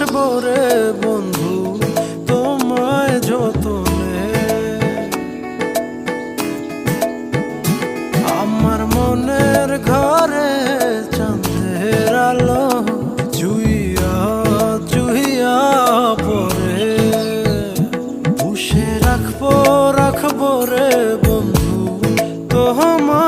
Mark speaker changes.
Speaker 1: বসবরে বন্ধু, তোমায় যত আমার মনের ঘরে চন্দ্রের আলো জুইয়া জুইয়া পরে বসে রাখব রাখব রে বন্ধু তোমার